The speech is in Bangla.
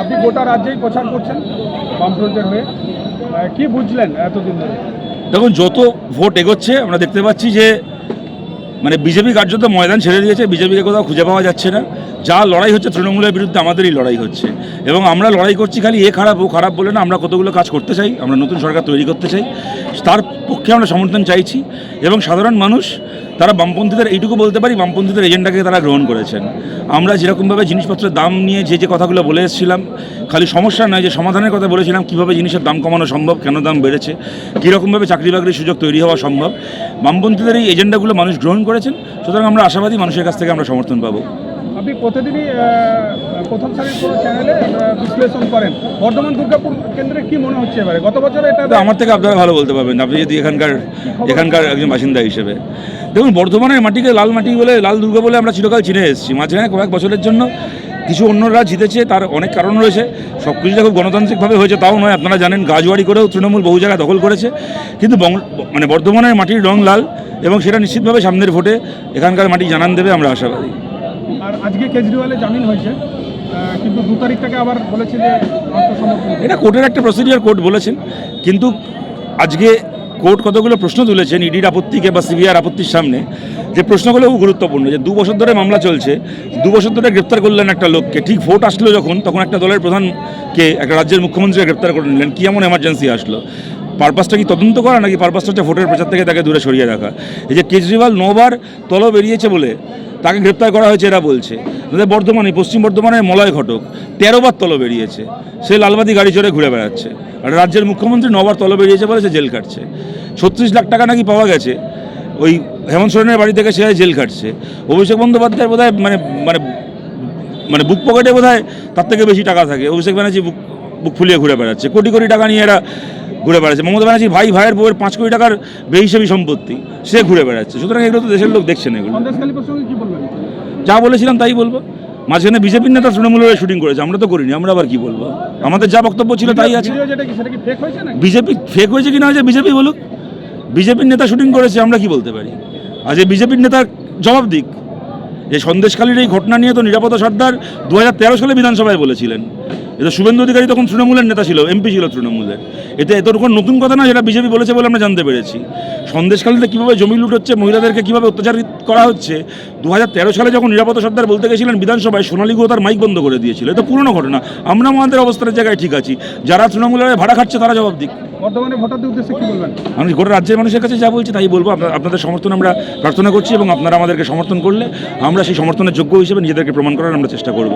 আপনি গোটা রাজ্যেই প্রচার করছেন বামফ্রন্টের হয়ে। কি বুঝলেন এতদিন ধরে? দেখুন, যত ভোট এগোচ্ছে, আমরা দেখতে পাচ্ছি যে মানে বিজেপি কার্যত ময়দান ছেড়ে দিয়েছে, বিজেপিকে কোথাও খুঁজে পাওয়া যাচ্ছে না। যা লড়াই হচ্ছে তৃণমূলের বিরুদ্ধে, আমাদেরই লড়াই হচ্ছে। এবং আমরা লড়াই করছি খালি এ খারাপ, ও খারাপ বলে না, আমরা কতগুলো কাজ করতে চাই, আমরা নতুন সরকার তৈরি করতে চাই। তার পক্ষে আমরা সমর্থন চাইছি। এবং সাধারণ মানুষ তারা বামপন্থীদের, এইটুকু বলতে পারি, বামপন্থীদের এজেন্ডাকে তারা গ্রহণ করেছেন। আমরা যেরকমভাবে জিনিসপত্রের দাম নিয়ে যে যে কথাগুলো বলে এসেছিলাম, খালি সমস্যা নয় যে সমাধানের কথা বলেছিলাম, কীভাবে জিনিসের দাম কমানো সম্ভব, কেন দাম বেড়েছে, কীরকমভাবে চাকরি বাকরির সুযোগ তৈরি হওয়া সম্ভব, বামপন্থীদের এই এজেন্ডাগুলো মানুষ গ্রহণ করেছেন, সুতরাং আমরা আশাবাদী মানুষের কাছ থেকে আমরা সমর্থন পাবো। আপনি প্রতিদিনই প্রথম সারির কোনো চ্যানেলে বিশ্লেষণ করেন। বর্ধমান দুর্গাপুর কেন্দ্রে কি মনে হচ্ছে এবারে? গত বছর এটা আমার থেকে আপনারা ভালো বলতে পারবেন। আপনি যদি এখানকার এখানকার একজন বাসিন্দা হিসেবে। দেখুন বর্ধমানের মাটিকে লাল মাটি বলে লাল দুর্গা বলে আমরা চিরকাল চিনে এসেছি। মাঝখানে কয়েক বছরের জন্য কিছু অন্যরা জিতেছে তার অনেক কারণ রয়েছে। সব কিছুটা খুব গণতান্ত্রিকভাবে হয়েছে তাও নয় আপনারা জানেন গাজওয়ারি করেও তৃণমূল বহু জায়গায় দখল করেছে। কিন্তু মানে বর্ধমানের মাটির রং লাল এবং সেটা নিশ্চিতভাবে সামনের ভোটে এখানকার মাটি জানান দেবে আমরা আশাবাদী। আজকে কেজরিওয়ালের জামিন হয়েছে। কিন্তু দু তারিখ থেকে আবার বলেছে যে এটা কোর্টের একটা প্রসিডিওর কোর্ট বলেছেন। কিন্তু আজকে কোর্ট কতগুলো প্রশ্ন তুলেছেন ইডির আপত্তিকে বা সিবিআর আপত্তির সামনে, যে প্রশ্নগুলো খুব গুরুত্বপূর্ণ, যে দু বছর ধরে মামলা চলছে, দু বছর ধরে গ্রেপ্তার করলেন একটা লোককে, ঠিক ভোট আসলো যখন, তখন একটা দলের প্রধানকে, একটা রাজ্যের মুখ্যমন্ত্রীকে গ্রেপ্তার করে নিলেন। কি এমন এমার্জেন্সি আসলো? পারপাসটা কি তদন্ত করা নাকি পারপাসটা হচ্ছে ভোটের প্রচার থেকে তাকে দূরে সরিয়ে রাখা? এই যে কেজরিওয়াল নবার তলব বেরিয়েছে বলে তাকে গ্রেপ্তার করা হয়েছে, এরা বলছে। আমাদের বর্ধমানে, পশ্চিম বর্ধমানের মলয় ঘটক তেরোবার তল বেরিয়েছে। সে লালবাতি গাড়ি চড়ে ঘুরে বেড়াচ্ছে। আর রাজ্যের মুখ্যমন্ত্রী নবার তল বেরিয়েছে বলে সে জেল কাটছে। ছত্রিশ লাখ টাকা নাকি পাওয়া গেছে। ওই হেমন্ত সোরেনের বাড়ি থেকে সে জেল কাটছে। অভিষেক বন্দ্যোপাধ্যায়ের বোধহয় মানে মানে মানে বুক পকেটে বোধহয় তার থেকে বেশি টাকা থাকে। অভিষেক ব্যানার্জি বুক বুক ফুলিয়ে ঘুরে বেড়াচ্ছে। কোটি কোটি টাকা নিয়ে এরা ঘুরে বেড়াচ্ছে। মমতা ব্যানার্জি ভাই ভাইয়ের বউয়ের পাঁচ কোটি টাকার বেহিসেবি সম্পত্তি। সে ঘুরে বেড়াচ্ছে। সুতরাং এগুলো তো দেশের লোক দেখছে না এগুলো। যা বলেছিলাম তাই বলব। মাঝখানে বিজেপির নেতা তৃণমূলের শুটিং করেছে। আমরা তো করিনি আমরা আবার কি বলব? আমাদের যা বক্তব্য ছিল তাই আছে। বিজেপি ফেক হয়েছে কি না হয়েছে বিজেপি বলুক। বিজেপির নেতা শুটিং করেছে আমরা কি বলতে পারি? আজ এই বিজেপির নেতা জবাব দিক। যে সন্দেশকালীর এই ঘটনা নিয়ে তো নিরাপত্তা সর্দার দু হাজার তেরো সালে বিধানসভায় বলেছিলেন। এটা শুভেন্দু অধিকারী তখন তৃণমূলের নেতা ছিল এমপি ছিল তৃণমূলের। এতে এত কোনো নতুন কথা না যেটা বিজেপি বলেছে বলে আমরা জানতে পেরেছি। সন্দেশখালীতে কীভাবে জমি লুট হচ্ছে মহিলাদেরকে কীভাবে অত্যাচার করা হচ্ছে দু হাজার তেরো সালে যখন নিরাপত্তা সর্দার বলতে গেছিলেন বিধানসভায় সোনালী গুহ তার মাইক বন্ধ করে দিয়েছিল। এটা পুরনো ঘটনা। আমরা আমাদের অবস্থানের জায়গায় ঠিক আছি। যারা তৃণমূলের ভাড়া খাচ্ছে তারা জবাব দিক। ভোটারদের উদ্দেশ্যে কি বলবেন? আমি গোটা রাজ্যের মানুষের কাছে যা বলছি তাই বলব। আপনাদের সমর্থন আমরা প্রার্থনা করছি এবং আপনারা আমাদেরকে সমর্থন করলে আমরা সেই সমর্থনের যোগ্য হিসেবে নিজেদেরকে প্রমাণ করার আমরা চেষ্টা করব।